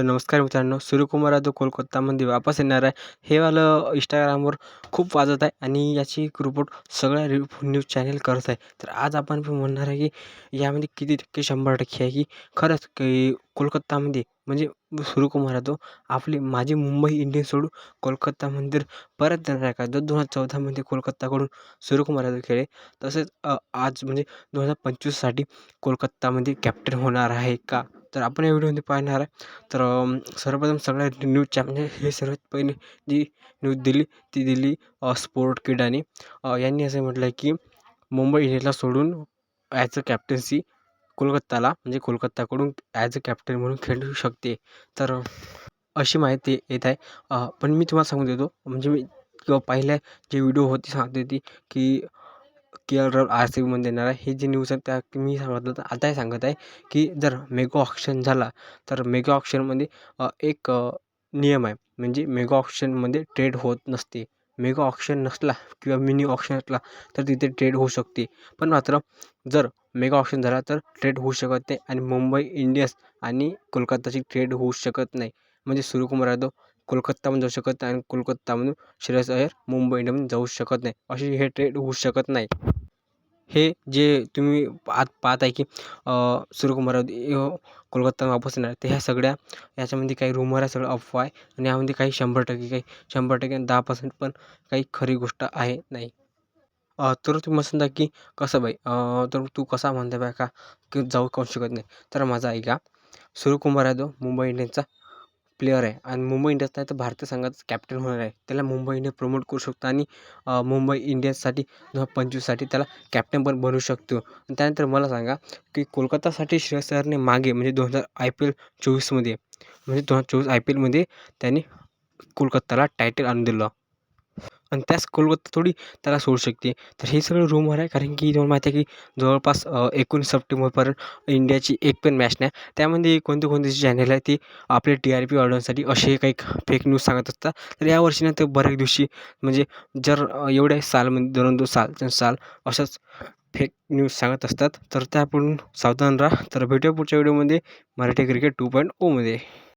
तर नमस्कार मित्रांनो सूर्यकुमार यादव कोलकातामध्ये वापस येणार आहे. हे वालं इंस्टाग्रामवर खूप वाजत आहे आणि याची एक रिपोर्ट सगळ्या न्यूज चॅनेल करत आहे. तर आज आपण पण म्हणणार आहे की यामध्ये किती टक्के शंभर टक्के आहे की खरंच की कोलकातामध्ये म्हणजे सूर्यकुमार यादव आपली माझी मुंबई इंडियन सोडून कोलकातामध्ये परत येणार आहे का? जर दोन हजार चौदामध्ये कोलकाताकडून सूर्यकुमार यादव खेळे तसेच आज म्हणजे दोन हजार पंचवीससाठी कोलकातामध्ये कॅप्टन होणार आहे का? तर आपण या व्हिडिओमध्ये पाहणार आहे. तर सर्वप्रथम सगळ्या न्यूज म्हणजे हे सर्वात पहिले जी न्यूज दिली ती दिली स्पोर्ट किडाने यांनी असं म्हटलं आहे की मुंबई इंडियन्सला सोडून ॲज अ कॅप्टन्सी कोलकत्ताला म्हणजे कोलकत्ताकडून ॲज अ कॅप्टन म्हणून खेळू शकते. तर अशी माहिती येत आहे. पण मी तुम्हाला सांगून देतो म्हणजे मी किंवा पहिल्या जे व्हिडिओ होती सांगते ती की K L Rahul R C बीमध्ये येणार आहे. हे जे न्यूज आहे त्या मी सांगत होतं आताही सांगत आहे की जर मेगा ऑक्शन झाला तर मेगा ऑक्शनमध्ये एक नियम आहे. म्हणजे मेगा ऑक्शनमध्ये ट्रेड होत नसते. मेगा ऑक्शन नसला किंवा मिनी ऑक्शन असला तर तिथे ट्रेड होऊ शकते. पण मात्र जर मेगा ऑक्शन झाला तर ट्रेड होऊ शकत नाही आणि मुंबई इंडियन्स आणि कोलकाताची ट्रेड होऊ शकत नाही. म्हणजे सूर्यकुमार यादव कोलकातामध्ये जाऊ शकत नाही आणि कोलकातामधून श्रेयस अय्यर मुंबई इंडियनमध्ये जाऊ शकत नाही. अशी हे ट्रेड होऊ शकत नाही. हे जे तुम्ही आत पाहत आहे की सूर्यकुमार यादव वापस येणार. तर ह्या सगळ्या याच्यामध्ये काही रुमर आहे सगळं अफवा आहे. आणि यामध्ये काही शंभर टक्के काही शंभर टक्के दहा पर्सेंट पण काही खरी गोष्ट आहे नाही. तर तुम्ही म्हणता की कसं बाई? तर तू कसा म्हणते बाय का? की जाऊ काऊ शकत नाही? तर माझा ऐका. सूर्यकुमार यादव मुंबई इंडियन्सचा प्लेअर आहे. आणि मुंबई इंडियन्स नाही तर भारतीय संघाचं कॅप्टन होणार आहे. त्याला मुंबई इंडियन्स प्रमोट करू शकतो आणि मुंबई इंडियन्ससाठी दोन हजार पंचवीससाठी त्याला कॅप्टन पण बनवू शकतो. आणि त्यानंतर मला सांगा की कोलकातासाठी श्रेयस अय्यरने मागे म्हणजे दोन हजार आय पी एल चोवीसमध्ये म्हणजे दोन हजार चोवीस आय पी एलमध्ये त्यांनी कोलकाताला टायटल आणून दिलं. आणि त्याच कोलकाता थोडी त्याला सोडू शकते. तर हे सगळं रूमवर आहे कारण की तुम्हाला माहिती आहे की जवळपास एकोणीस सप्टेंबरपर्यंत इंडियाची एक पण मॅच नाही. त्यामध्ये कोणते कोणते जे चॅनल आहे ते आपले टी आर पी वाढवण्यासाठी असे काही फेक न्यूज सांगत असतात. तर या वर्षी ना ते बऱ्याच दिवशी म्हणजे जर एवढ्या सालमध्ये दोन दोन साल साल अशाच फेक न्यूज सांगत असतात. तर त्या आपण सावधान राहा. तर भेटूया पुढच्या व्हिडिओमध्ये मराठी क्रिकेट टू पॉईंट ओमध्ये